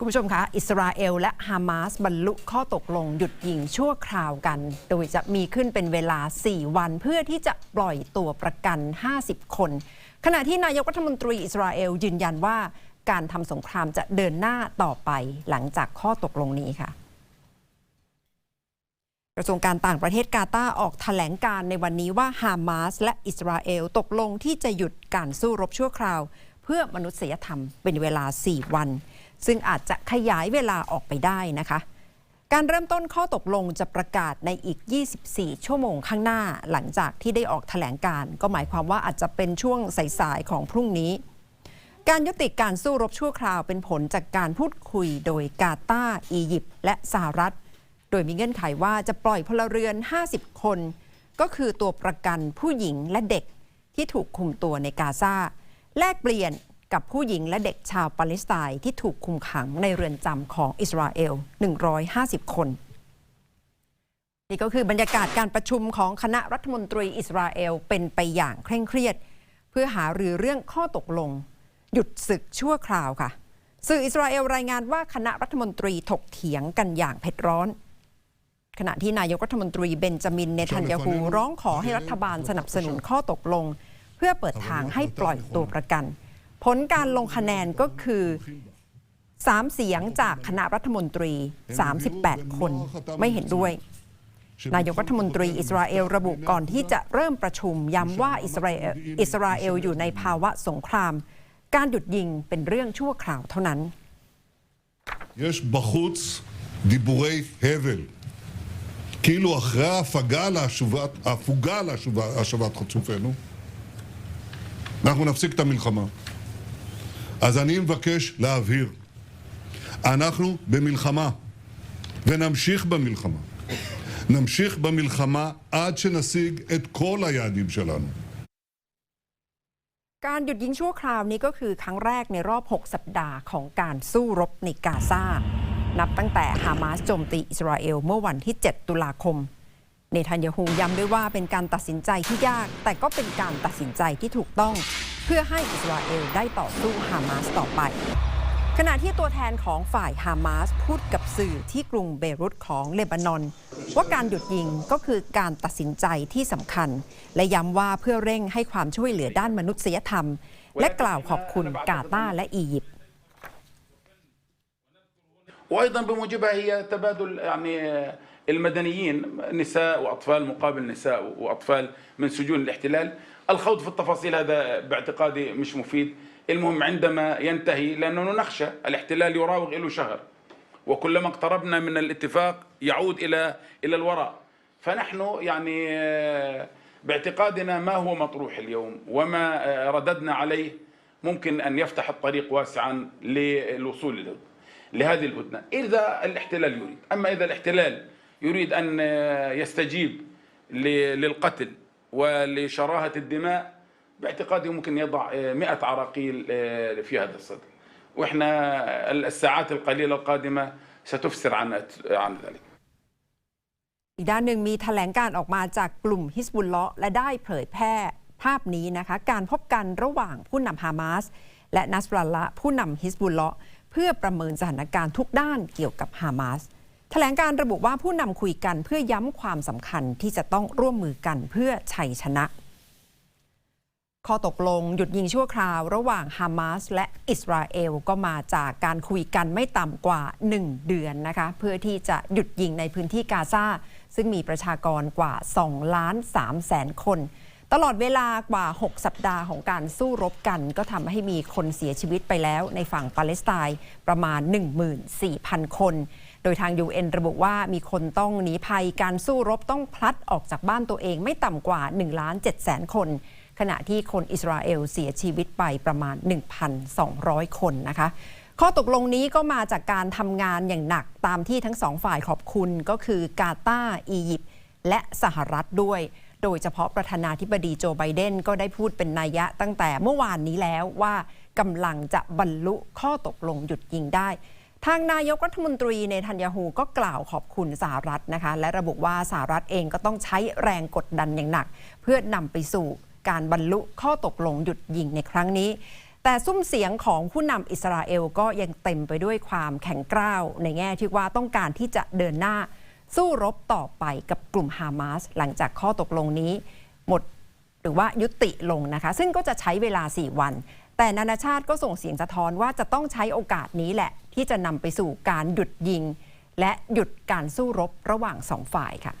คุณผู้ชมคะ อิสราเอลและฮามาสบรรลุข้อตกลงหยุดยิงชั่วคราวกัน โดยจะมีขึ้นเป็นเวลา 4 วันเพื่อที่จะปล่อยตัวประกัน 50 คน ขณะที่นายกรัฐมนตรีอิสราเอลยืนยันว่าการทำสงครามจะเดินหน้าต่อไปหลังจากข้อตกลงนี้ค่ะกระทรวงการต่างประเทศกาตาร์ออกแถลงการในวันนี้ว่าฮามาสและอิสราเอลตกลงที่จะหยุดการสู้รบชั่วคราว เพื่อมนุษยธรรมเป็นเวลา 4 วัน ซึ่งอาจจะขยายเวลาออกไปได้นะคะ การเริ่มต้นข้อตกลงจะประกาศในอีก 24 ชั่วโมงข้างหน้าหลังจากที่ได้ออกแถลงการ ก็หมายความว่าอาจจะเป็นช่วงสายๆของพรุ่งนี้ การยุติการสู้รบชั่วคราวเป็นผลจากการพูดคุยโดยกาตาร์อียิปต์และสหรัฐ โดยมีเงื่อนไขว่าจะปล่อยพลเรือน 50 คน ก็คือตัวประกันผู้หญิงและเด็กที่ถูกคุมตัวในกาซาแลกเปลี่ยน กับผู้หญิงและเด็กชาวปาเลสไตน์ที่ถูกคุมขังในเรือนจำของอิสราเอล 150 คน นี่ก็คือบรรยากาศการประชุมของคณะรัฐมนตรีอิสราเอลเป็นไปอย่างเคร่งเครียด เพื่อหารือเรื่องข้อตกลง หยุดศึกชั่วคราวค่ะ สื่ออิสราเอลรายงานว่าคณะรัฐมนตรีถกเถียงกันอย่างเผ็ดร้อนขณะที่นายกรัฐมนตรีเบนจามินเนทันยาฮูร้องขอให้รัฐบาลสนับสนุนข้อตกลง เพื่อเปิดทางให้ปล่อยตัวประกัน ผลการลงคะแนนก็คือ 3 เสียงจากคณะรัฐมนตรี 38 คนไม่เห็นด้วย นายกรัฐมนตรีอิสราเอลระบุก่อนที่จะเริ่มประชุมย้ำว่าอิสราเอลอิสราเอลอยู่ในภาวะสงคราม การหยุดยิงเป็นเรื่องชั่วคราวเท่านั้น יש בחוץ דיבורי הבל. כאילו אחרי ההפגה להשבת, ההפוגה להשבת, להשבת חטופינו, אנחנו נפסיק את המלחמה. אז אני מבקש להבהיר, אנחנו במלחמה, ונמשיך במלחמה. נמשיך במלחמה עד שנשיג את כל היעדים שלנו. การหยุดยิงชั่วคราวนี้ก็คือครั้งแรกในรอบ 6 สัปดาห์ของการสู้รบในกาซา นับตั้งแต่ฮามาสโจมตีอิสราเอลเมื่อวันที่ 7 ตุลาคม เนทันยาฮูย้ำด้วยว่าเป็นการตัดสินใจที่ยาก แต่ก็เป็นการตัดสินใจที่ถูกต้อง เพื่อให้อิสราเอลได้ต่อสู้ฮามาสต่อไป ขณะที่ตัวแทนของฝ่ายฮามาสพูดกับสื่อที่กรุงเบรุตของเลบานอน ว่าการหยุดยิงก็คือการตัดสินใจที่สำคัญ และย้ำว่าเพื่อเร่งให้ความช่วยเหลือด้านมนุษยธรรม และกล่าวขอบคุณกาตาร์และอียิปต์ وايضا بموجبها هي تبادل يعني المدنيين نساء واطفال مقابل نساء واطفال من سجون الاحتلال الخوض في التفاصيل هذا باعتقادي مش مفيد. المهم عندما ينتهي لأنه نخشى الاحتلال يراوغ له شهر وكلما اقتربنا من الاتفاق يعود إلى إلى الوراء. فنحن يعني باعتقادنا ما هو مطروح اليوم وما رددنا عليه ممكن أن يفتح الطريق واسعا للوصول لهذه الهدنة. إذا الاحتلال يريد أما إذا الاحتلال يريد أن يستجيب للقتل ولشراهه الدماء باعتقادي ممكن يضع 100 عراقيل في هذا الصدد واحنا الساعات القليله القادمه ستفسر عن عن ذلك อีกด้านหนึ่งมีแถลงการออกมาจากกลุ่มฮิสบุลเลาะห์และได้เผยแพร่ภาพนี้นะคะ การพบกันระหว่างผู้นำฮามาส และนัสรัลละผู้นำฮิสบุลเลาะห์เพื่อประเมินสถานการณ์ทุกด้านเกี่ยวกับฮามาส แถลงการระบุว่าผู้นำคุยกันเพื่อย้ำความสำคัญที่จะต้องร่วมมือกันเพื่อชัยชนะ ข้อตกลงหยุดยิงชั่วคราวระหว่างฮามาสและอิสราเอลก็มาจากการคุยกันไม่ต่ำกว่า 1 เดือนนะคะ เพื่อที่จะหยุดยิงในพื้นที่กาซาซึ่งมีประชากรกว่า2ล้าน3แสนคน ตลอดเวลากว่า 6 สัปดาห์ของการสู้รบกันก็ทำให้มีคนเสียชีวิตไปแล้วในฝั่งปาเลสไตน์ประมาณ 14,000 คน โดยทาง UN ระบุว่ามีคนต้องหนีภัยการสู้รบต้องพลัดออกจากบ้านตัวเองไม่ต่ำกว่า1ล้าน7แสนคน ขณะที่คนอิสราเอลเสียชีวิตไปประมาณ 1,200 คนนะคะข้อตกลงนี้ก็มาจากการทำงานอย่างหนักตามที่ทั้งสองฝ่ายขอบคุณก็คือกาตาร์อียิปต์และสหรัฐด้วย โดยเฉพาะประธานาธิบดีโจไบเดนก็ได้พูดเป็นนัยยะตั้งแต่เมื่อวานนี้แล้วว่ากำลังจะบรรลุข้อตกลงหยุดยิงได้ ทางนายกรัฐมนตรีในทันยาฮูก็กล่าวขอบคุณสหรัฐนะคะ และระบุว่าสหรัฐเองก็ต้องใช้แรงกดดันอย่างหนัก เพื่อนำไปสู่การบรรลุข้อตกลงหยุดยิงในครั้งนี้ แต่ซุ้มเสียงของผู้นำอิสราเอลก็ยังเต็มไปด้วยความแข็งกร้าวในแง่ที่ว่าต้องการที่จะเดินหน้า สู้รบต่อไปกับกลุ่มฮามาสหลังจากข้อตกลงนี้ หมดหรือว่ายุติลงนะคะ ซึ่งก็จะใช้เวลา 4 วัน แต่นานาชาติก็ส่งเสียงสะท้อนว่าจะต้องใช้โอกาสนี้แหละ ที่จะนำไปสู่การหยุดยิง และหยุดการสู้รบระหว่างสองฝ่ายค่ะ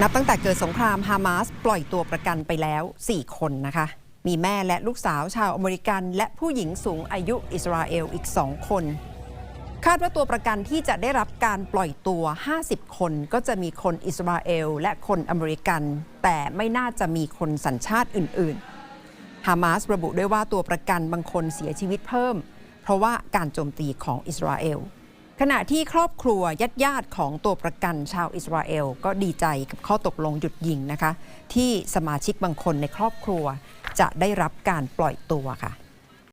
นับตั้งแต่เกิดสงครามฮามาสปล่อยตัวประกันไปแล้ว 4 คนนะคะ มีแม่และลูกสาวชาวอเมริกัน และผู้หญิงสูงอายุอิสราเอลอีก2คน คาดว่าตัวประกันที่จะได้รับการปล่อยตัว 50 คนก็จะมีคนอิสราเอล และคนอเมริกัน แต่ไม่น่าจะมีคนสัญชาติอื่น ๆ ฮามาสระบุด้วยว่าตัวประกันบางคนเสียชีวิตเพิ่ม เพราะว่าการโจมตีของอิสราเอล ขณะที่ครอบครัวญาติญาติของตัวประกันชาวอิสราเอล ก็ดีใจกับข้อตกลงหยุดยิงนะคะ ที่สมาชิกบางคนในครอบครัวจะได้รับการปล่อยตัวค่ะ